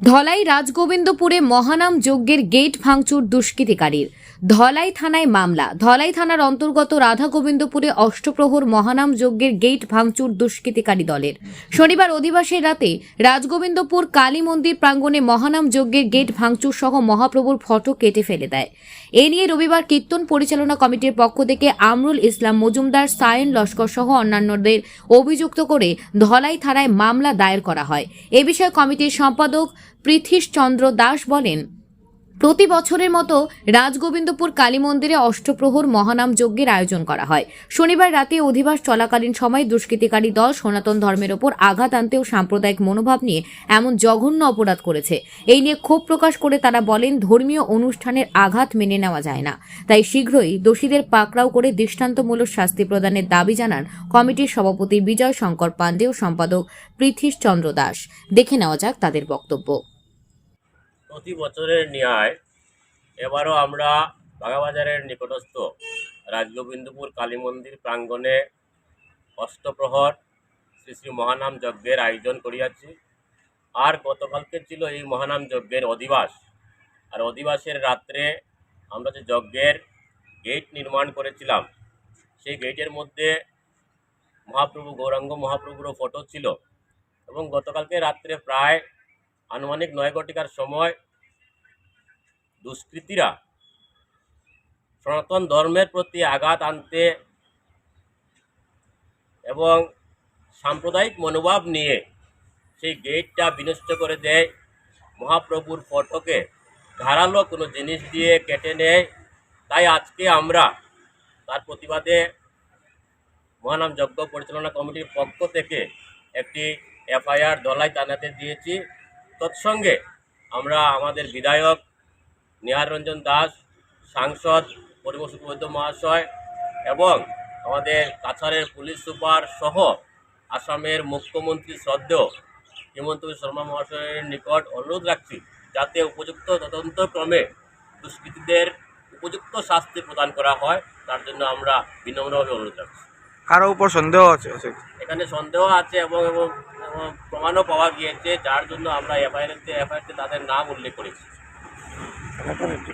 ধলাই রাজগোবিন্দপুরে মহানাম যজ্ঞের গেট ভাঙচুর দুষ্কৃতিকারীর। ধলাই থানায় মামলা। ধলাই থানার অন্তর্গত রাধা গোবিন্দপুরে অষ্টপ্রহর মহানাম যজ্ঞের গেট ভাঙচুর দুষ্কৃতিকারী দলের। শনিবার অধিবাসের রাতে রাজগোবিন্দপুর কালী মন্দির প্রাঙ্গণে মহানাম যজ্ঞের গেট ভাঙচুর সহ মহাপ্রভুর ফটো কেটে ফেলে দেয়। এ নিয়ে রবিবার কীর্তন পরিচালনা কমিটির পক্ষ থেকে আমরুল ইসলাম, মজুমদার, সায়েন লস্কর সহ অন্যান্যদের অভিযুক্ত করে ধলাই থানায় মামলা দায়ের করা হয়। এ বিষয়ে কমিটির সম্পাদক পৃথিশ চন্দ্র দাস বলেন প্রতি বছরের মতো রাজগোবিন্দপুর কালী মন্দিরে অষ্টপ্রহর মহানাম যজ্ঞের আয়োজন করা হয়। শনিবার রাতে অধিবাস চলাকালীন সময় দুষ্কৃতিকারী দল সনাতন ধর্মের ওপর আঘাত আনতে ও সাম্প্রদায়িক মনোভাব নিয়ে এমন জঘন্য অপরাধ করেছে। এই নিয়ে ক্ষোভ প্রকাশ করে তারা বলেন, ধর্মীয় অনুষ্ঠানের আঘাত মেনে নেওয়া যায় না। তাই শীঘ্রই দোষীদের পাকড়াও করে দৃষ্টান্তমূলক শাস্তি প্রদানের দাবি জানান কমিটির সভাপতি বিজয় শঙ্কর পাণ্ডে ও সম্পাদক পৃথিশ চন্দ্র দাস। দেখে নেওয়া যাক তাদের বক্তব্য। প্রতি বছরের ন্যায় এবারও আমরা বাগাবাজারের নিকটস্থ রাজগোবিন্দপুর কালী মন্দির প্রাঙ্গণে অষ্টপ্রহর শ্রী শ্রী মহানাম যজ্ঞের আয়োজন করিয়াছি। আর গতকালকে ছিল এই মহানাম যজ্ঞের অধিবাস। আর অধিবাসের রাত্রে আমরা যে যজ্ঞের গেট নির্মাণ করেছিলাম, সেই গেটের মধ্যে মহাপ্রভু, গৌরাঙ্গ মহাপ্রভুরও ফটো ছিল। এবং গতকালকে রাত্রে প্রায় আনুমানিক নয় ঘটিকার সময় দুষ্কৃতীরা সনাতন ধর্মের প্রতি আঘাত আনতে এবং সাম্প্রদায়িক মনোভাব নিয়ে সেই গেটটা বিনষ্ট করে দেয়। মহাপ্রভুর ফটোকে ধারালো কোনো জিনিস দিয়ে কেটে নেয়। তাই আজকে আমরা তার প্রতিবাদে মহানাম যজ্ঞ পরিচালনা কমিটির পক্ষ থেকে একটি এফআইআর দলাই থানাতে দিয়েছি। তৎসঙ্গে আমরা আমাদের বিধায়ক নিহার রঞ্জন দাস সাংসদ পরিমল সুবৈদ্য মহাশয় এবং আমাদের কাছাড়ের পুলিশ সুপার সহ আসামের মুখ্যমন্ত্রী শ্রদ্ধেয় হেমন্ত শর্মা মহাশয়ের নিকট অনুরোধ রাখছি যাতে উপযুক্ত তদন্তক্রমে দুষ্কৃতীদের উপযুক্ত শাস্তি প্রদান করা হয় তার জন্য আমরা বিনম্রভাবে অনুরোধ রাখছি। কারও উপর সন্দেহ আছে? এখানে সন্দেহ আছে এবং এবং এবং প্রমাণও পাওয়া গিয়েছে যার জন্য আমরা এফআইআরতে এফআইআরতে তাদের নাম উল্লেখ করেছি। Exactamente.